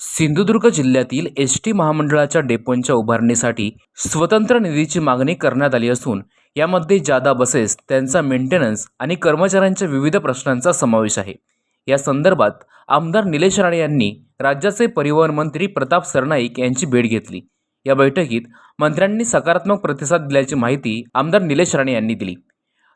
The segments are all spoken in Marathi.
सिंधुदुर्ग जिल्ह्यातील एस टी महामंडळाच्या डेपोंच्या उभारणीसाठी स्वतंत्र निधीची मागणी करण्यात आली असून यामध्ये जादा बसेस त्यांचा मेंटेनन्स आणि कर्मचाऱ्यांच्या विविध प्रश्नांचा समावेश आहे. या संदर्भात आमदार निलेश राणे यांनी राज्याचे परिवहन मंत्री प्रताप सरनाईक यांची भेट घेतली. या बैठकीत मंत्र्यांनी सकारात्मक प्रतिसाद दिल्याची माहिती आमदार निलेश राणे यांनी दिली.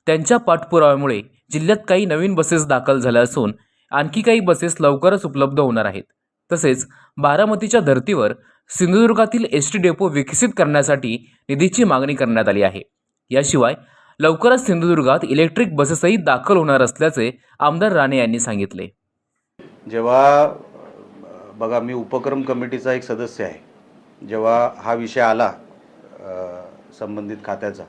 त्यांच्या पाठपुराव्यामुळे जिल्ह्यात काही नवीन बसेस दाखल झाल्या असून आणखी काही बसेस लवकरच उपलब्ध होणार आहेत. तसेच बारामतीच्या धर्तीवर सिंधुदुर्गातील एस टी डेपो विकसित करण्यासाठी निधीची मागणी करण्यात आली आहे. याशिवाय लवकरच सिंधुदुर्गात इलेक्ट्रिक बसेसही दाखल होणार असल्याचे आमदार राणे यांनी सांगितले. जेव्हा बघा मी उपक्रम कमिटीचा एक सदस्य आहे. जेव्हा हा विषय आला संबंधित खात्याचा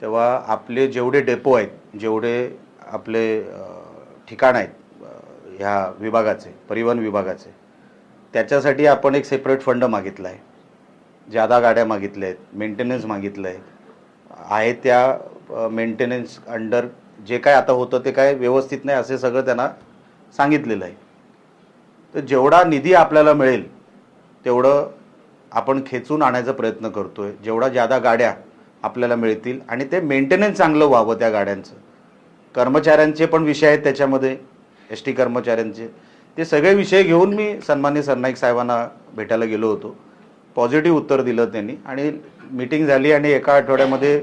तेव्हा आपले जेवढे डेपो आहेत जेवढे आपले ठिकाण आहेत ह्या विभागाचे परिवहन विभागाचे. त्याच्यासाठी आपण एक सेपरेट फंड मागितला आहे जादा गाड्या मागितल्या आहेत मेंटेनन्स मागितलं आहे आहे त्या मेंटेनन्स अंडर जे काय आता होतं ते काय व्यवस्थित नाही असे सगळं त्यांना सांगितलेलं आहे. तर जेवढा निधी आपल्याला मिळेल तेवढं आपण खेचून आणायचा प्रयत्न करतो आहे जेवढा जादा गाड्या आपल्याला मिळतील आणि ते मेंटेनन्स चांगलं व्हावं त्या गाड्यांचं. कर्मचाऱ्यांचे पण विषय आहेत त्याच्यामध्ये. एस टी कर्मचाऱ्यांचे. ते सगळे विषय घेऊन मी सन्मान्य सरनाईक साहेबांना भेटायला गेलो होतो. पॉझिटिव्ह उत्तर दिलं त्यांनी आणि मीटिंग झाली आणि एका आठवड्यामध्ये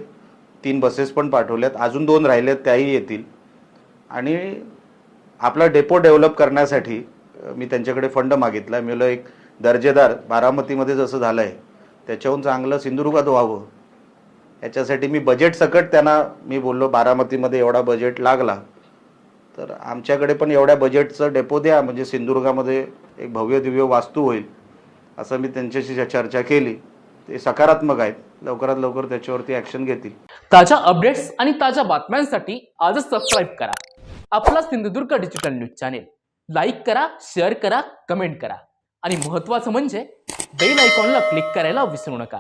तीन बसेस पण पाठवल्यात. अजून दोन राहिल्यात त्याही येतील. आणि आपला डेपो डेव्हलप करण्यासाठी मी त्यांच्याकडे फंड मागितला. मी एक दर्जेदार बारामतीमध्ये जसं झालं आहे त्याच्याहून चांगलं सिंधुदुर्गात व्हावं. याच्यासाठी मी बजेट सकट त्यांना मी बोललो बारामतीमध्ये एवढा बजेट लागला. तर आमच्याकडे पण एवढ्या बजेटचं डेपो द्या म्हणजे सिंधुदुर्गामध्ये एक भव्य दिव्य वास्तू होईल असं मी त्यांच्याशी चर्चा केली ते सकारात्मक आहेत. लवकरात लवकर त्याच्यावरती ॲक्शन घेतील. ताज्या अपडेट्स आणि ताज्या बातम्यांसाठी आजच सबस्क्राईब करा. आपला Sindhudurg digital news channel like करा शेअर करा कमेंट करा. आणि महत्त्वाचं म्हणजे बेल आयकॉनला क्लिक करायला विसरू नका.